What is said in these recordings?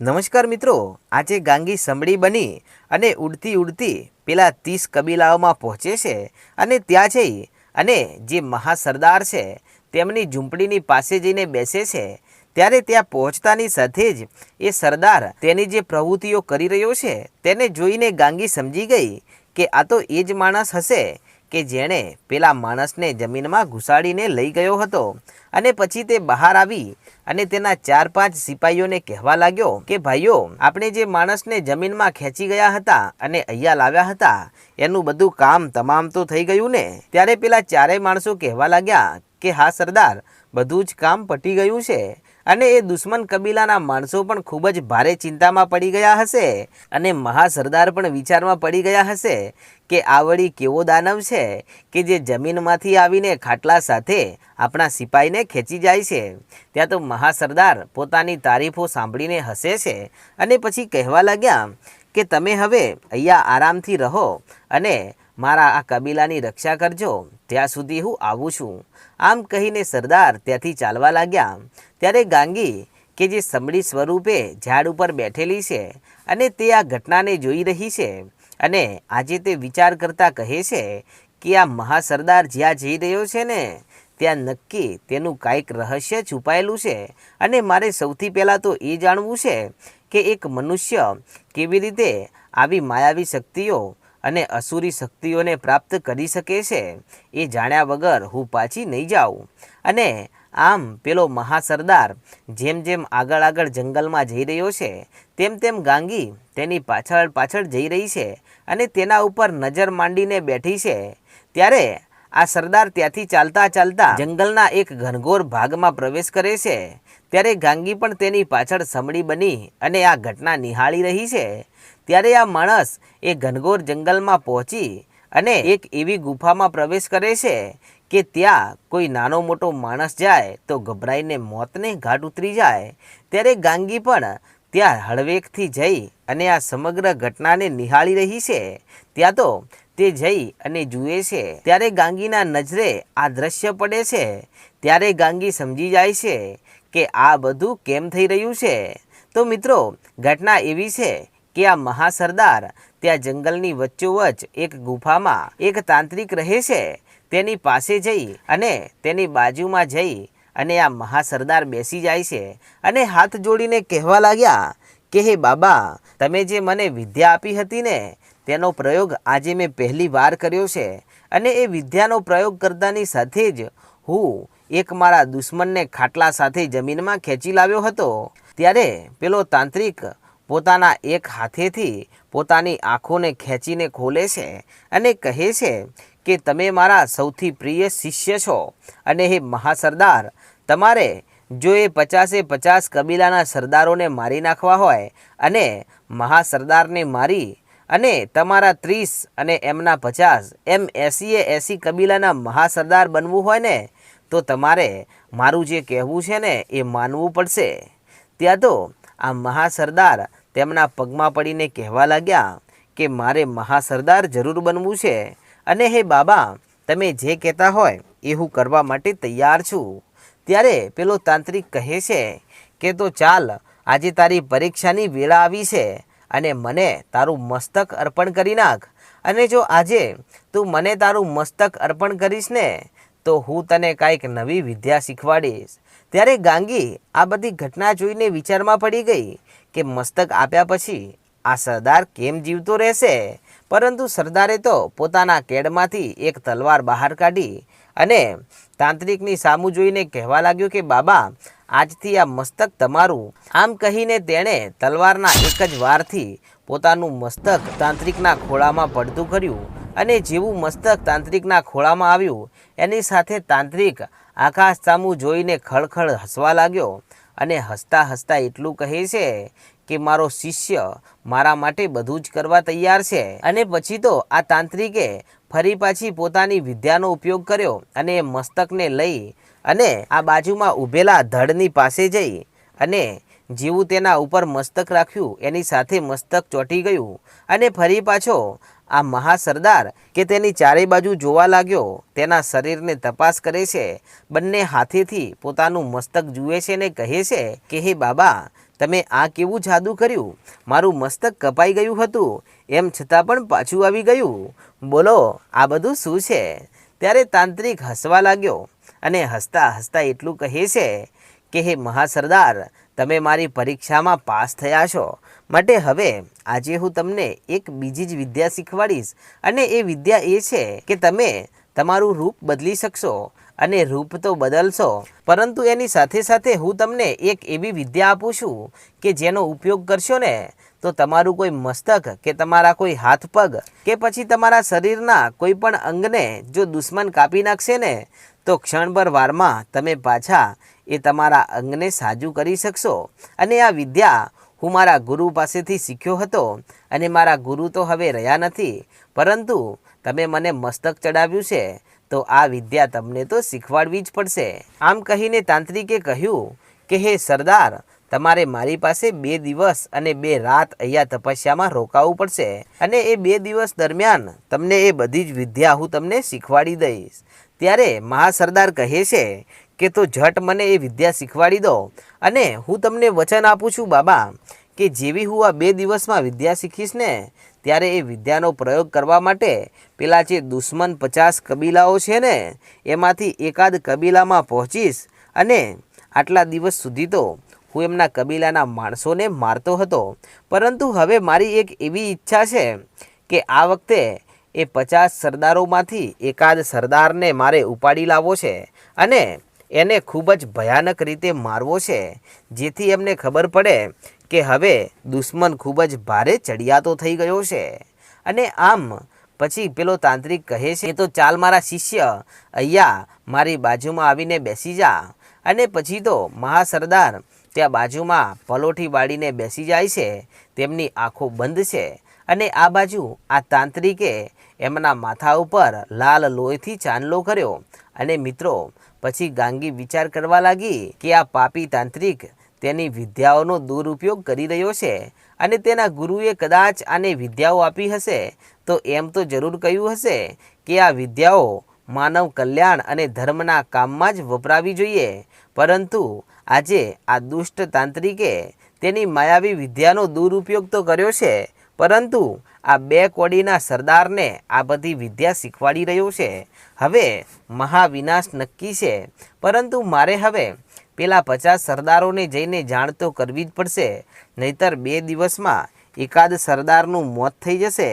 નમસ્કાર મિત્રો, આજે ગાંગી સંભળી બની અને ઉડતી ઉડતી પેલા ત્રીસ કબીલાઓમાં પહોંચે છે અને ત્યાં જઈ અને જે મહાસરદાર છે તેમની ઝૂંપડીની પાસે જઈને બેસે છે. ત્યારે ત્યાં પહોંચતાની સાથે જ એ સરદાર તેની જે પ્રવૃત્તિઓ કરી રહ્યો છે તેને જોઈને ગાંગી સમજી ગઈ કે આ તો એ જ માણસ હશે કે જેણે પેલા માણસને જમીનમાં ઘુસાડીને લઈ ગયો હતો અને પછી તે બહાર આવી અને તેના ચાર પાંચ સિપાહીઓને કહેવા લાગ્યો કે, ભાઈઓ, આપણે જે માણસને જમીનમાં ખેંચી ગયા હતા અને અહીંયા લાવ્યા હતા, એનું બધું કામ તમામ તો થઈ ગયું ને? ત્યારે પેલા ચારેય માણસો કહેવા લાગ્યા કે, હા સરદાર, બધું જ કામ પટી ગયું છે. અને એ દુશ્મન કબીલાના માણસો પણ ખૂબ જ ભારે ચિંતામાં પડી ગયા હશે અને મહાસરદાર પણ વિચારમાં પડી ગયા હશે કે આ વળી કેવો દાનવ છે કે જે જમીનમાંથી આવીને ખાટલા સાથે આપણા સિપાહીને ખેંચી જાય છે. ત્યાં તો મહાસરદાર પોતાની તારીફો સાંભળીને હસે છે અને પછી કહેવા લાગ્યા કે તમે હવે અહીંયા આરામથી રહો અને મારા આ કબીલાની રક્ષા કરજો. ત્યાં સુધી હું આવું છું. આમ કહીને સરદાર ત્યાંથી ચાલવા લાગ્યા. ત્યારે ગાંગી, કે જે સમડી સ્વરૂપે ઝાડ ઉપર બેઠેલી છે અને તે આ ઘટનાને જોઈ રહી છે અને આજે તે વિચાર કરતા કહે છે કે આ મહાસરદાર જ્યાં જઈ રહ્યો છે ને, ત્યાં નક્કી તેનું કાંઈક રહસ્ય છુપાયેલું છે. અને મારે સૌથી પહેલાં તો એ જાણવું છે કે એક મનુષ્ય કેવી રીતે આવી માયાવી શક્તિઓ અને અસુરી શક્તિઓને પ્રાપ્ત કરી શકે છે, એ જાણ્યા વગર હું પાછી નહીં જાઉં. અને આમ પેલો મહાસરદાર જેમ જેમ આગળ આગળ જંગલમાં જઈ રહ્યો છે, તેમ તેમ ગાંગી તેની પાછળ પાછળ જઈ રહી છે અને તેના ઉપર નજર માંડીને બેઠી છે. ત્યારે આ સરદાર ત્યાંથી ચાલતા ચાલતા જંગલના એક ઘનઘોર ભાગમાં પ્રવેશ કરે છે. ત્યારે ગાંગી પણ તેની પાછળ સમડી બની અને આ ઘટના નિહાળી રહી છે. ત્યારે આ માણસ એ ઘનઘોર જંગલમાં પહોંચી અને એક એવી ગુફામાં પ્રવેશ કરે છે કે ત્યાં કોઈ નાનો મોટો માણસ જાય તો ગભરાઈને મોતને ઘાટ ઉતરી જાય. ત્યારે ગાંગી પણ ત્યાં હળવેકથી જઈ અને આ સમગ્ર ઘટનાને નિહાળી રહી છે. ત્યાં તો તે જઈ અને જુએ છે. ત્યારે ગાંગીના નજરે આ દ્રશ્ય પડે છે. ત્યારે ગાંગી સમજી જાય છે કે આ બધું કેમ થઈ રહ્યું છે? તો મિત્રો, ઘટના એવી છે કે આ મહાસરદાર ત્યાં જંગલની વચ્ચોવચ એક ગુફામાં એક તાંત્રિક રહે છે, તેની પાસે જઈ અને તેની બાજુમાં જઈ અને આ મહાસરદાર બેસી જાય છે અને હાથ જોડીને કહેવા લાગ્યા કે, હે બાબા, તમે જે મને વિદ્યા આપી હતી ને, તેનો પ્રયોગ આજે મેં પહેલી વાર કર્યો છે અને એ વિદ્યાનો પ્રયોગ કરતાની સાથે જ હું એક મારા દુશ્મનને ખાટલા સાથે જમીનમાં ખેંચી લાવ્યો હતો. ત્યારે પેલો તાંત્રિક પોતાના એક હાથેથી પોતાની આંખોને ખેંચીને ખોલે છે અને કહે છે કે, તમે મારા સૌથી પ્રિય શિષ્ય છો અને હે મહાસરદાર, તમારે જો એ પચાસે પચાસ કબીલાના સરદારોને મારી નાખવા હોય અને મહાસરદારને મારી અને તમારા ત્રીસ અને એમના પચાસ એમ એંસીએ એંસી કબીલાના મહાસરદાર બનવું હોય ને, તો તમારે મારું જે કહેવું છે ને, એ માનવું પડશે. ત્યાં તો આ મહાસરદાર તેમના પગમાં પડીને કહેવા લાગ્યા કે મારે મહાસરદાર જરૂર બનવું છે. અને હે બાબા, તમે જે કહેતા હોય એ હું કરવા માટે તૈયાર છું. ત્યારે પેલો તાંત્રિક કહે છે કે, તો ચાલ, આજે તારી પરીક્ષાની વેળા આવી છે અને મને તારું મસ્તક અર્પણ કરી નાખ. અને જો આજે તું મને તારું મસ્તક અર્પણ કરીશ ને તો હું તને કાંઈક નવી વિદ્યા શીખવાડીશ. ત્યારે ગાંગી આ બધી ઘટના જોઈને વિચારમાં પડી ગઈ કે મસ્તક આપ્યા પછી આ સરદાર કેમ જીવતો રહેશે? પરંતુ સરદારે તો પોતાના કેડમાંથી એક તલવાર બહાર કાઢી અને તાંત્રિકની સામું જોઈને કહેવા લાગ્યો કે, બાબા, આજથી આ મસ્તક તમારું. આમ કહીને તેણે તલવારના એક જ વારથી પોતાનું મસ્તક તાંત્રિકના ખોળામાં પડતું કર્યું અને જેવું મસ્તક તાંત્રિકના ખોળામાં આવ્યું એની સાથે તાંત્રિક આકાશ સામુ જોઈને ખળખળ હસવા લાગ્યો અને હસતા હસતા એટલું કહે છે કે મારો શિષ્ય મારા માટે બધું જ કરવા તૈયાર છે. અને પછી તો આ તાંત્રિકે ફરી પાછી પોતાની વિદ્યાનો ઉપયોગ કર્યો અને મસ્તકને લઈ અને આ બાજુમાં ઊભેલા ધડની પાસે જઈ અને જેવું તેના ઉપર મસ્તક રાખ્યું એની સાથે મસ્તક ચોંટી ગયું અને ફરી પાછો આ મહાસરદાર કે તેની ચારે બાજુ જોવા લાગ્યો, તેના શરીરને તપાસ કરે છે, બંને હાથેથી પોતાનું મસ્તક જુએ છે ને કહે છે કે, હે બાબા, તમે આ કેવું જાદુ કર્યું? મારું મસ્તક કપાઈ ગયું હતું, એમ છતાં પણ પાછું આવી ગયું. બોલો, આ બધું શું છે? ત્યારે તાંત્રિક હસવા લાગ્યો અને હસતા હસતા એટલું કહે છે કે હે મહાસરદાર, તમે મારી પરીક્ષામાં પાસ થયા છો. માટે હવે આજે હું તમને એક બીજી જ વિદ્યા શીખવાડીશ. અને એ વિદ્યા એ છે કે તમે તમારું રૂપ બદલી શકશો અને રૂપ તો બદલશો. પરંતુ એની સાથે સાથે હું તમને એક એવી વિદ્યા આપું છું કે જેનો ઉપયોગ કરશો ને, તો તમારું કોઈ મસ્તક કે તમારા કોઈ હાથ પગ કે પછી તમારા શરીરના કોઈ પણ અંગને જો દુશ્મન કાપી નાખશે ને, તો ક્ષણભર વારમાં તમે પાછા એ તમારા અંગને સાજું કરી શકશો. અને આ વિદ્યા હું મારા ગુરુ પાસેથી શીખ્યો હતો અને મારા ગુરુ તો હવે રહ્યા નથી. પરંતુ તમે મને મસ્તક ચડાવ્યું છે, તો આ વિદ્યા તમને તો શીખવાડવી જ પડશે. આમ કહીને તાંત્રિકે કહ્યું કે, હે સરદાર, તમારે મારી પાસે બે દિવસ અને બે રાત અહીંયા તપસ્યામાં રોકાવું પડશે. અને એ બે દિવસ દરમિયાન તમને એ બધી જ વિદ્યા હું તમને શીખવાડી દઈશ. ત્યારે મહાસરદાર કહે છે કે તો ઝટ મને એ વિદ્યા શીખવાડી દો. અને હું તમને વચન આપું છું, બાબા, કે જેવી હું આ બે દિવસમાં વિદ્યા શીખીશ ને, ત્યારે એ વિદ્યાનો પ્રયોગ કરવા માટે પેલા જે દુશ્મન પચાસ કબીલાઓ છે ને, એમાંથી એકાદ કબીલામાં પહોંચીશ અને આટલા દિવસ સુધી તો હું એમના કબીલાના માણસોને મારતો હતો. પરંતુ હવે મારી એક એવી ઈચ્છા છે કે આ વખતે એ પચાસ સરદારોમાંથી એકાદ સરદારને મારે ઉપાડી લાવવો છે અને એને ખૂબ જ ભયાનક રીતે મારવો છે, જેથી એમને ખબર પડે કે હવે દુશ્મન ખૂબ જ ભારે ચડિયાતો થઈ ગયો છે. અને આમ, પછી પેલો તાંત્રિક કહે છે તો ચાલ મારા શિષ્ય અહીંયા મારી બાજુમાં આવીને બેસી જા. અને પછી તો મહાસરદાર ત્યાં બાજુમાં પલોઠી વાળીને બેસી જાય છે, તેમની આંખો બંધ છે. અને આ બાજુ આ તાંત્રિકે એમના માથા ઉપર લાલ લોહીથી ચાંદલો કર્યો. અને મિત્રો, પછી ગાંગી વિચાર કરવા લાગી કે આ પાપી તાંત્રિક તેની વિદ્યાઓનો દુરુપયોગ કરી રહ્યો છે અને તેના ગુરુએ કદાચ આને વિદ્યાઓ આપી હશે, તો એમ તો જરૂર કહ્યું હશે કે આ વિદ્યાઓ માનવ કલ્યાણ અને ધર્મના કામમાં જ વપરાવી જોઈએ. પરંતુ આજે આ દુષ્ટ તાંત્રિકે તેની માયાવી વિદ્યાનો દુરુપયોગ તો કર્યો છે પરંતુ આ બે કોડીના સરદારને આ બધી વિદ્યા શીખવાડી રહ્યો છે. હવે મહાવિનાશ નક્કી છે. પરંતુ મારે હવે પેલા પચાસ સરદારોને જઈને જાણ તો કરવી જ પડશે. નહીતર બે દિવસમાં એકાદ સરદારનું મોત થઈ જશે.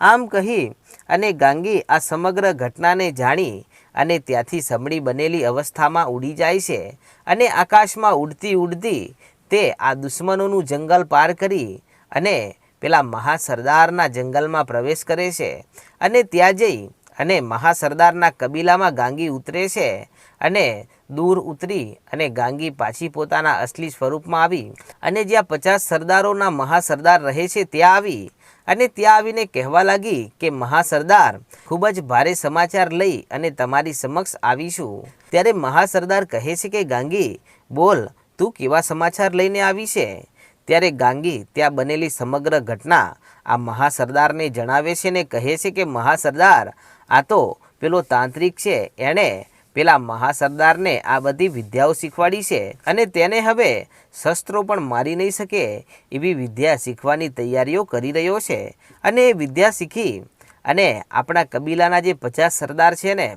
આમ કહી અને ગાંગી આ સમગ્ર ઘટનાને જાણી અને ત્યાંથી સમડી બનેલી અવસ્થામાં ઉડી જાય છે અને આકાશમાં ઉડતી ઉડતી તે આ દુશ્મનોનું જંગલ પાર કરી અને પેલા મહાસરદારના જંગલમાં પ્રવેશ કરે છે અને ત્યાં જઈ અને મહાસરદારના કબીલામાં ગાંગી ઉતરે છે અને દૂર ઉતરી અને ગાંગી પાછી પોતાના અસલી સ્વરૂપમાં આવી અને જ્યાં પચાસ સરદારોના મહાસરદાર રહે છે ત્યાં આવી અને ત્યાં આવીને કહેવા લાગી કે, મહાસરદાર, ખૂબ જ ભારે સમાચાર લઈ અને તમારી સમક્ષ આવીશું. ત્યારે મહાસરદાર કહે છે કે, ગાંગી, બોલ, તું કેવા સમાચાર લઈને આવી છે? ત્યારે ગાંગી ત્યાં બનેલી સમગ્ર ઘટના આ મહાસરદારને જણાવે છે ને કહે છે કે મહાસરદાર, આ તો પેલો તાંત્રિક છે, એણે પેલા મહાસરદારને આ બધી વિદ્યાઓ શીખવાડી છે અને તેને હવે શસ્ત્રો પણ મારી નહીં શકે એવી વિદ્યા શીખવાની તૈયારીઓ કરી રહ્યો છે. અને એ વિદ્યા શીખી અને આપણા કબીલાના જે પચાસ સરદાર છે ને,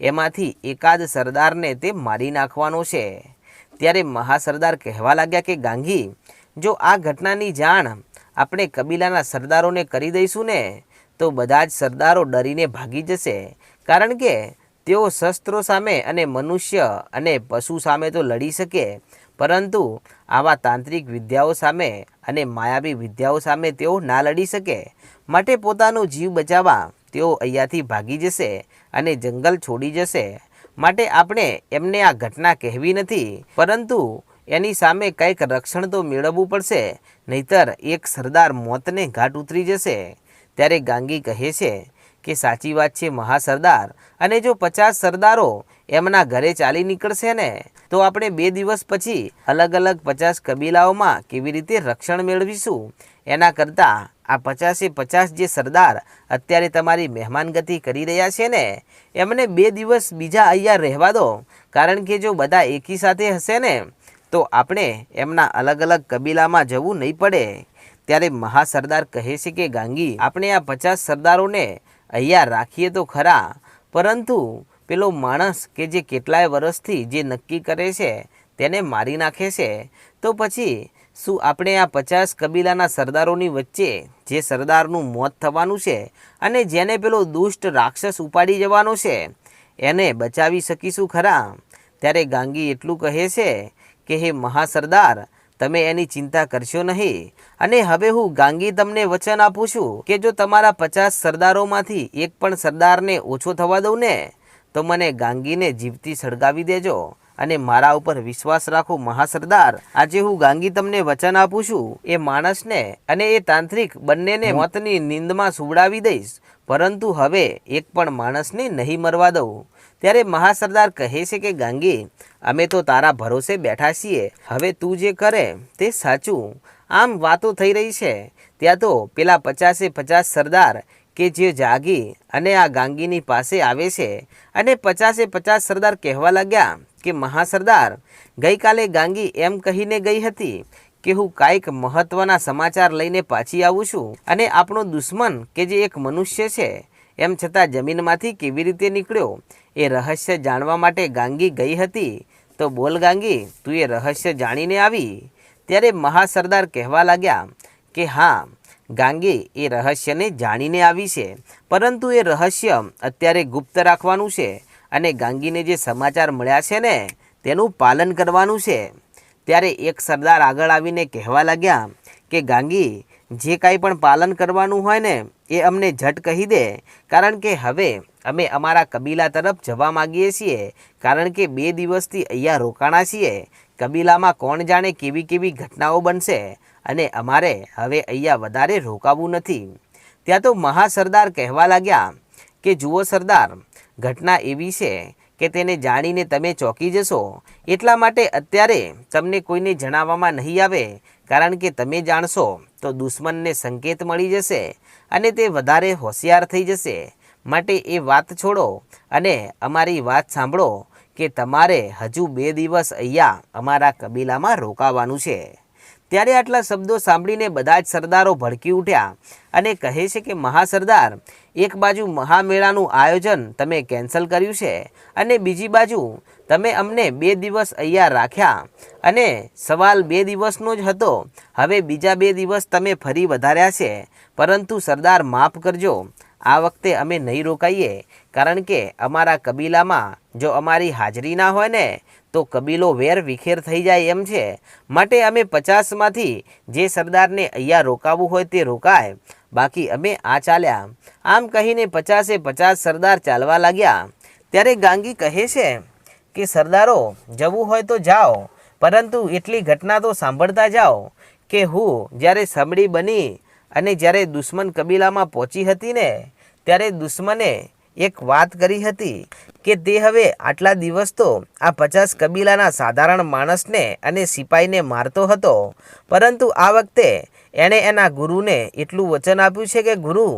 એમાંથી એકાદ સરદારને તે મારી નાખવાનો છે. ત્યારે મહાસરદાર કહેવા લાગ્યા કે ગાંધી જો આ ઘટનાની જાણ આપણે કબીલાના સરદારોને કરી દઈશું ને, તો બધા જ સરદારો ડરીને ભાગી જશે. કારણ કે તેઓ શસ્ત્રો સામે અને મનુષ્ય અને પશુ સામે તો લડી શકે, પરંતુ આવા તાંત્રિક વિદ્યાઓ સામે અને માયાવી વિદ્યાઓ સામે તેઓ ના લડી શકે. માટે પોતાનો જીવ બચાવવા તેઓ અહીંયાથી ભાગી જશે અને જંગલ છોડી જશે. માટે આપણે એમને આ ઘટના કહેવી નથી, પરંતુ એની સામે કંઈક રક્ષણ તો મેળવવું પડશે, નહીતર એક સરદાર મોતને ઘાટ ઉતરી જશે. ત્યારે ગાંગી કહે છે કે, સાચી વાત છે મહાસરદાર, અને જો પચાસ સરદારો એમના ઘરે ચાલી નીકળશે ને, તો આપણે બે દિવસ પછી અલગ અલગ પચાસ કબીલાઓમાં કેવી રીતે રક્ષણ મેળવીશું? એના કરતાં આ પચાસે પચાસ જે સરદાર અત્યારે તમારી મહેમાનગતિ કરી રહ્યા છે ને, એમને બે દિવસ બીજા અહીંયા રહેવા દો. કારણ કે જો બધા એકી સાથે હશે ને તો આપણે એમના અલગ અલગ કબીલામાં જવું નહીં પડે. ત્યારે મહાસરદાર કહે છે કે, ગાંગી, આપણે આ પચાસ સરદારોને અહીંયા રાખીએ તો ખરા. પરંતુ પેલો માણસ કે જે કેટલાય વર્ષથી જે નક્કી કરે છે, તેને મારી નાખે છે. તો પછી શું આપણે આ પચાસ કબીલાના સરદારોની વચ્ચે જે સરદારનું મોત થવાનું છે અને જેને પેલો દુષ્ટ રાક્ષસ ઉપાડી જવાનો છે, એને બચાવી શકીશું ખરા? ત્યારે ગાંગી એટલું કહે છે કે હે મહાસરદાર, તમે એની ચિંતા કરશો નહીં. અને હવે હું ગાંગી તમને વચન આપું છું કે જો તમારા પચાસ સરદારોમાંથી એક પણ સરદારને ઓછો થવા દઉં ને, તો મને ગાંગીને જીવતી સળગાવી દેજો. અને મારા ઉપર વિશ્વાસ રાખો મહાસરદાર, આજે હું ગાંગી તમને વચન આપું છું. એ માણસને અને એ તાંત્રિક બંનેને મોતની નિંદમાં સુવડાવી દઈશ. પરંતુ હવે એક પણ માણસને નહીં મરવા દઉં. ત્યારે મહાસરદાર કહે છે કે, ગાંગી, અમે તો તારા ભરોસે બેઠા છીએ. હવે તું જે કરે તે સાચું. આમ વાતો થઈ રહી છે. ત્યાં તો પેલા પચાસે પચાસ સરદાર કે જે જાગી અને આ ગાંગીની પાસે આવે છે અને પચાસે પચાસ સરદાર કહેવા લાગ્યા કે, મહાસરદાર, ગઈકાલે ગાંગી એમ કહીને ગઈ હતી કે, હું કાંઈક મહત્ત્વના સમાચાર લઈને પાછી આવું છું અને આપણો દુશ્મન કે જે એક મનુષ્ય છે એમ છતાં જમીનમાંથી કેવી રીતે નીકળ્યો એ રહસ્ય જાણવા માટે ગાંગી ગઈ હતી. તો બોલ ગાંગી, તું એ રહસ્ય જાણીને આવી? ત્યારે મહાસરદાર કહેવા લાગ્યા કે હા, ગાંગી એ રહસ્યને જાણીને આવી છે, પરંતુ એ રહસ્ય અત્યારે ગુપ્ત રાખવાનું છે અને ગાંગીને જે સમાચાર મળ્યા છે ને, તેનું પાલન કરવાનું છે. ત્યારે એક સરદાર આગળ આવીને કહેવા લાગ્યા કે ગાંગી, જે કાંઈ પણ પાલન કરવાનું હોય ને એ અમને ઝટ કહી દે, કારણ કે હવે અમે અમારા કબીલા તરફ જવા માગીએ છીએ, કારણ કે બે દિવસથી અહીંયા રોકાણા છીએ. કબીલામાં કોણ જાણે કેવી કેવી ઘટનાઓ બનશે અને અમારે હવે અહીંયા વધારે રોકાવું નથી. ત્યાં તો મહાસરદાર કહેવા લાગ્યા કે, જુઓ સરદાર, ઘટના એવી છે કે તેને જાણીને તમે ચોંકી જશો. એટલા માટે અત્યારે તમને કોઈને જણાવવામાં નહીં આવે, કારણ કે તમે જાણશો તો દુશ્મનને સંકેત મળી જશે અને તે વધારે હોશિયાર થઈ જશે. માટે એ વાત છોડો અને અમારી વાત સાંભળો કે તમારે હજુ બે દિવસ અહીંયા અમારા કબીલામાં રોકાવાનું છે. ત્યારે આટલા શબ્દો સાંભળીને બધા જ સરદારો ભડકી ઉઠ્યા અને કહે છે કે, મહાસરદાર, એક બાજુ મહામેળાનું આયોજન તમે કેન્સલ કર્યું છે અને બીજી બાજુ તમે અમને બે દિવસ અહીંયા રાખ્યા અને સવાલ બે દિવસનો જ હતો. હવે બીજા બે દિવસ તમે ફરી વધાર્યા છે. પરંતુ સરદાર માફ કરજો, આ વખતે અમે નહીં રોકાઈએ. કારણ કે અમારા કબીલામાં જો અમારી હાજરી ના હોય ને, તો કબીલો વેર વિખેર થઈ જાય એમ છે. માટે અમે પચાસમાંથી જે સરદારને અહીંયા રોકાવું હોય તે રોકાય. બાકી અમે આ ચાલ્યા. આમ કહીને પચાસે પચાસ સરદાર ચાલવા લાગ્યા. ત્યારે ગાંગી કહે છે કે સરદારો, જવું હોય તો જાઓ, પરંતુ એટલી ઘટના તો સાંભળતા જાઓ કે હું જ્યારે સમડી બની અને જ્યારે દુશ્મન કબીલામાં પહોંચી હતી ને, ત્યારે દુશ્મને એક વાત કરી હતી કે તે હવે આટલા દિવસ તો આ પચાસ કબીલાના સાધારણ માણસને અને સિપાહીને મારતો હતો, પરંતુ આ વખતે એણે એના ગુરુને એટલું વચન આપ્યું છે કે ગુરુ,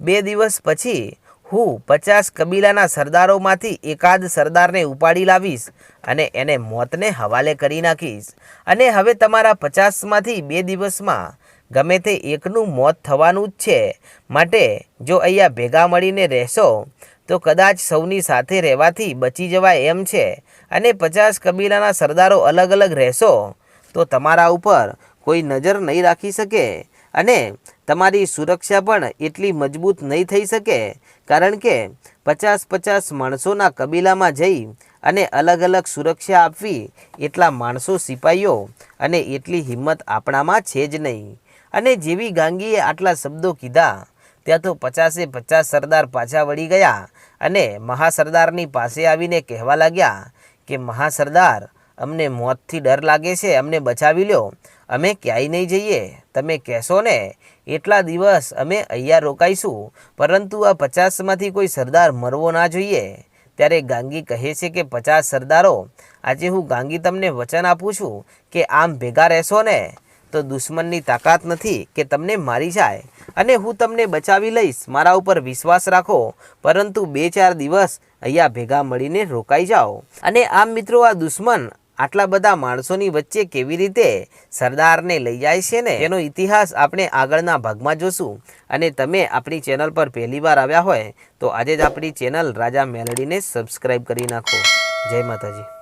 બે દિવસ પછી હું પચાસ કબીલાના સરદારોમાંથી એકાદ સરદારને ઉપાડી લાવીશ અને એને મોતને હવાલે કરી નાખીશ. અને હવે તમારા પચાસમાંથી બે દિવસમાં ગમે તે એકનું મોત થવાનું જ છે. માટે જો અહીંયા ભેગા મળીને રહેશો, તો કદાચ સૌની સાથે રહેવાથી બચી જવાય એમ છે. અને પચાસ કબીલાના સરદારો અલગ અલગ રહેશો, તો તમારા ઉપર કોઈ નજર નહીં રાખી શકે. અને તમારી સુરક્ષા પણ એટલી મજબૂત નહીં થઈ શકે, કારણ કે પચાસ પચાસ માણસોના કબીલામાં જઈ અને અલગ અલગ સુરક્ષા આપવી એટલા માણસો સિપાઈઓ અને એટલી હિંમત આપણામાં છે જ નહીં. અને જેવી ગાંગીએ આટલા શબ્દો કીધા, ત્યાં તો પચાસે પચાસ સરદાર પાછા વળી ગયા અને મહાસરદારની પાસે આવીને કહેવા લાગ્યા કે, મહાસરદાર, અમને મોતથી ડર લાગે છે, અમને બચાવી લ્યો. અમે ક્યાંય નહીં જઈએ. તમે કહેશો ને એટલા દિવસ અમે અહીંયા રોકાઈશું, પરંતુ આ પચાસમાંથી કોઈ સરદાર મરવો ના જોઈએ. ત્યારે ગાંગી કહે છે કે, પચાસ સરદારો, આજે હું ગાંગી તમને વચન આપું છું કે આમ ભેગા રહેશો ને, તો દુશ્મનની તાકાત નથી કે તમને મારી જાય. અને હું તમને બચાવી લઈશ, મારા ઉપર વિશ્વાસ રાખો, પરંતુ બે ચાર દિવસ અહીંયા ભેગા મળીને રોકાઈ જાઓ. અને આમ મિત્રો, આ દુશ્મન આટલા બધા માણસોની વચ્ચે કેવી રીતે સરદારને લઈ જાય છે ને? એનો ઇતિહાસ આપણે આગળના ભાગમાં જોશું. અને તમે આપણી ચેનલ પર પહેલીવાર આવ્યા હોય, તો આજે જ આપણી ચેનલ રાજા મેલડીને સબસ્ક્રાઈબ કરી નાખો. જય માતાજી.